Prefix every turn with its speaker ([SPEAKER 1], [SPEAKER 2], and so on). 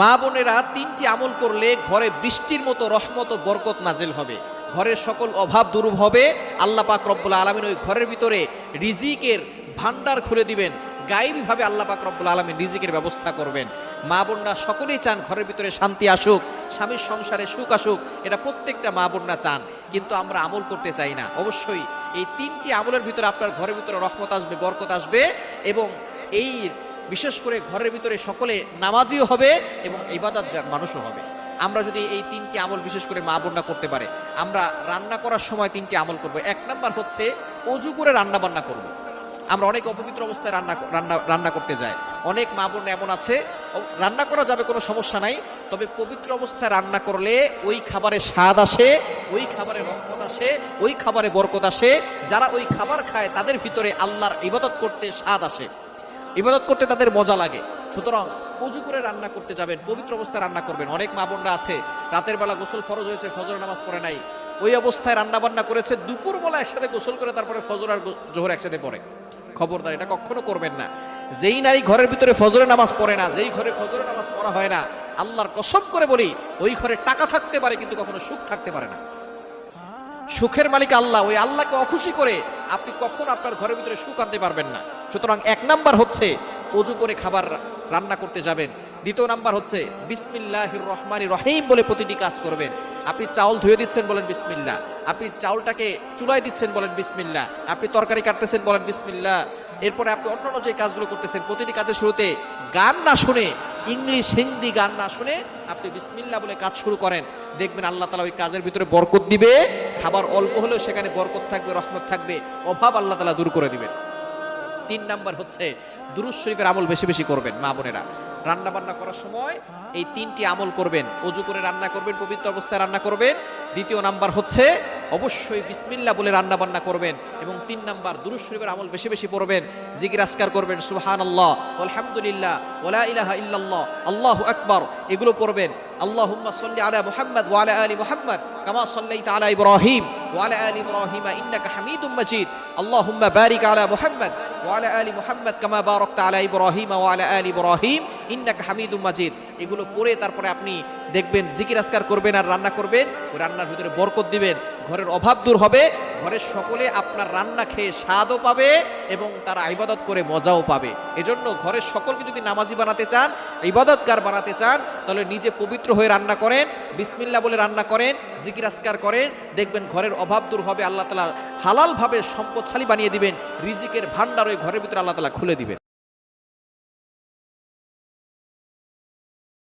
[SPEAKER 1] মা বোনেরা তিনটি আমল করলে ঘরে বৃষ্টির মতো রহমত ও বরকত নাজেল হবে। ঘরের সকল অভাব দূর হবে। আল্লাহ পাক রব্বুল আলমিন ওই ঘরের ভিতরে রিজিকের ভান্ডার খুলে দিবেন। গায়েবীভাবে আল্লাহ পাক রব্বুল আলমিন রিজিকের ব্যবস্থা করবেন। মা বোনরা সকলেই চান ঘরের ভিতরে শান্তি আসুক, স্বামীর সংসারে সুখ আসুক, এটা প্রত্যেকটা মা বোনরা চান। কিন্তু আমরা আমল করতে চাই না। অবশ্যই এই তিনটি আমলের ভিতরে আপনার ঘরের ভিতরে রহমত আসবে, বরকত আসবে এবং এই বিশেষ করে ঘরের ভিতরে সকলে নামাজিও হবে এবং ইবাদত মানুষও হবে। আমরা যদি এই তিনটি আমল বিশেষ করে মা বোনরা করতে পারে, আমরা রান্না করার সময় তিনটি আমল করব। এক নাম্বার হচ্ছে অজু করে রান্না বান্না করব। আমরা অনেক অপবিত্র অবস্থায় রান্না রান্না রান্না করতে যাই। অনেক মা বোন এমন আছে রান্না করা যাবে কোনো সমস্যা নাই, তবে পবিত্র অবস্থায় রান্না করলে ওই খাবারে স্বাদ আসে, ওই খাবারে রহমত আসে, ওই খাবারে বরকত আসে। যারা ওই খাবার খায়, তাদের ভিতরে আল্লাহর ইবাদত করতে স্বাদ আসে। ইবাদত করতে তাদের মজা লাগে। সুতরাং উজু করে রান্না করতে যাবেন, পবিত্র অবস্থায় রান্না করবেন। অনেক মা বোনরা আছে, রাতের বেলা গোসল ফরজ হয়েছে ফজর নামাজ পড়ে নাই। ওই অবস্থায় রান্না বান্না করেছে দুপুর বেলা একসাথে গোসল করে তারপরে ফজর আর জোহর একসাথে পড়ে। খবরদার, এটা কখনো করবেন না। যেই নারী ঘরের ভিতরে ফজরের নামাজ পড়ে না, যেই ঘরে ফজরের নামাজ পড়া হয় না, আল্লাহর কসম করে বলি, ওই ঘরে টাকা থাকতে পারে, কিন্তু কখনো সুখ থাকতে পারে না। সুখের মালিক আল্লাহ, ওই আল্লাহকে অখুশি করে আপনি কখন আপনার ঘরের ভিতরে সুখ আনতে পারবেন না। সুতরাং এক নাম্বার হচ্ছে অজু করে খাবার রান্না করতে যাবেন। দ্বিতীয় নাম্বার হচ্ছে বিসমিল্লাহির রহমানি রহিম বলে প্রতিটি কাজ করবেন। আপনি চাউল ধুয়ে দিচ্ছেন বলেন বিসমিল্লা আপনি চাউলটাকে চুলায় দিচ্ছেন বলেন বিসমিল্লাহ। আপনি তরকারি কাটতেছেন বলেন বিসমিল্লাহ। এরপরে আপনি অন্যান্য যে কাজগুলো করতেছেন, প্রতিটি কাজের শুরুতে গান না শুনে, ইংলিশ, হিন্দি গান না শুনে আপনি বিসমিল্লা বলে কাজ শুরু করেন। দেখবেন আল্লাহ তালা ওই কাজের ভিতরে বরকত দিবে। খাবার অল্প হলেও সেখানে বরকত থাকবে, রহমত থাকবে, অভাব আল্লাহ তালা দূর করে দিবেন। তিন নাম্বার হচ্ছে দুরুজ শরীফের আমল বেশি বেশি করবেন, মা বোনেরা। রান্না বান্না করার সময় এই তিনটি আমল করবেন। অজু করে রান্না করবেন, পবিত্র অবস্থায় রান্না করবেন। দ্বিতীয় নাম্বার হচ্ছে অবশ্যই বিসমিল্লা বলে রান্না বান্না করবেন এবং তিন নাম্বার দুরুজ শরীফের আমল বেশি বেশি পড়বেন, জিকির আসকার করবেন সুহান আল্লাহ আলহামদুলিল্লাহ ওলা ইলাহা ইল্লাল্লাহ, আল্লাহু আকবার, এগুলো পড়বেন। আল্লাহুম্মা সাল্লি আলা মুহাম্মদ ওয়া আলা আলি মুহাম্মদ, কামা সাল্লাইতা আলা ইব্রাহিম ওয়া আলা আলি ইব্রাহিম ইন্নাকা হামিদুম মাজিদ। আল্লাহুম্মা বারিক আলা মুহাম্মদ ওয়া আলা আলি মুহাম্মদ, কামা বারাকতা আলা ইব্রাহিম ওয়া আলা আলি ইব্রাহিম। ইন্নাকা হামিদুম মাজিদ। এগুলো পড়ে তারপরে আপনি দেখবেন, জিকির আসকার করবেন আর রান্না করবেন, ওই রান্নার ভিতরে বরকত দিবেন, ঘরের অভাব দূর হবে, ঘরের সকলে আপনার রান্না খেয়ে স্বাদও পাবে এবং তারা ইবাদত করে মজাও পাবে। এজন্য ঘরের সকলকে যদি নামাজি বানাতে চান, ইবাদতগার বানাতে চান, তাহলে নিজে পবিত্র হয়ে রান্না করেন বিসমিল্লা বলে রান্না করেন, জিকির আসকার করেন, দেখবেন ঘরের অভাব দূর হবে, আল্লাহ তালা হালালভাবে সম্পদশালী বানিয়ে দিবেন, রিজিকের ভান্ডার ওই ঘরের ভিতরে আল্লাহ তালা খুলে দিবেন।